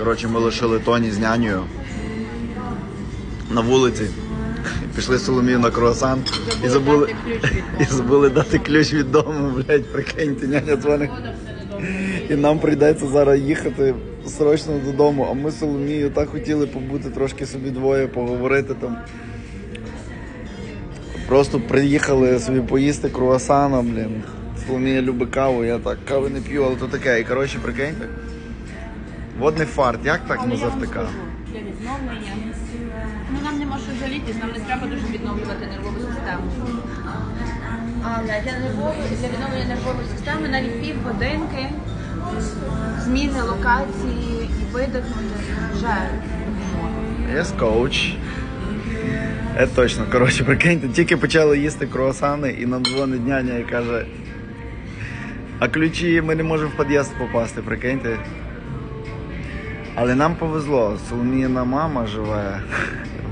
Коротше, ми лишили Тоні з нянею на вулиці. Пішли Соломію на круасан і забули, і забули дати ключ від дому, блядь, прикиньте, няня дзвонить. І нам прийдеться зараз їхати срочно додому, а ми з Соломією так хотіли побути трошки собі двоє, поговорити там. Просто приїхали собі поїсти круасана, блін. Соломія любить каву, я так кави не п'ю, але то таке. І коротше, прикиньте. Водний фарт, як так ми Але я вам завтикали? скажу, Для відновлення. Ну нам нема що жалітись, нам не треба дуже відновлювати нервову систему. Але для нервової для відновлення нервової системи навіть пів годинки зміни локації і видихнути вже допоможе. Yes, коуч. Це точно. Коротше, прикиньте, тільки почали їсти круасани і нам дзвонить няня і каже. А ключі ми не можемо в під'їзд попасти, прикиньте. Але нам повезло, Соломіїна мама живе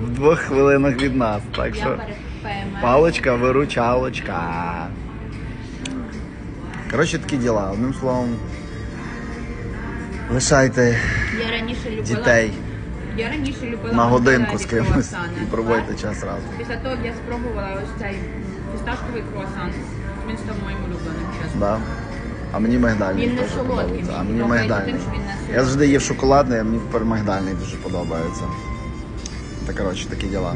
в двох хвилинах від нас. Так Я що перед ПМС. палочка, виручалочка. Коротше, такі діла. Одним словом. Лишайте Я раніше любила дітей Я раніше любила на годинку з кимось і проводьте час разом. Після того як я спробувала ось цей фісташковий круасан. Він став моїм улюбленим, чесно. Да. А мені мигдальний Він не солодкий, подобається. А мені мені мигдальний. тим, що він не. Я завжди їв шоколадний, а мені тепер мигдальний дуже подобається. Та коротше, такі діла.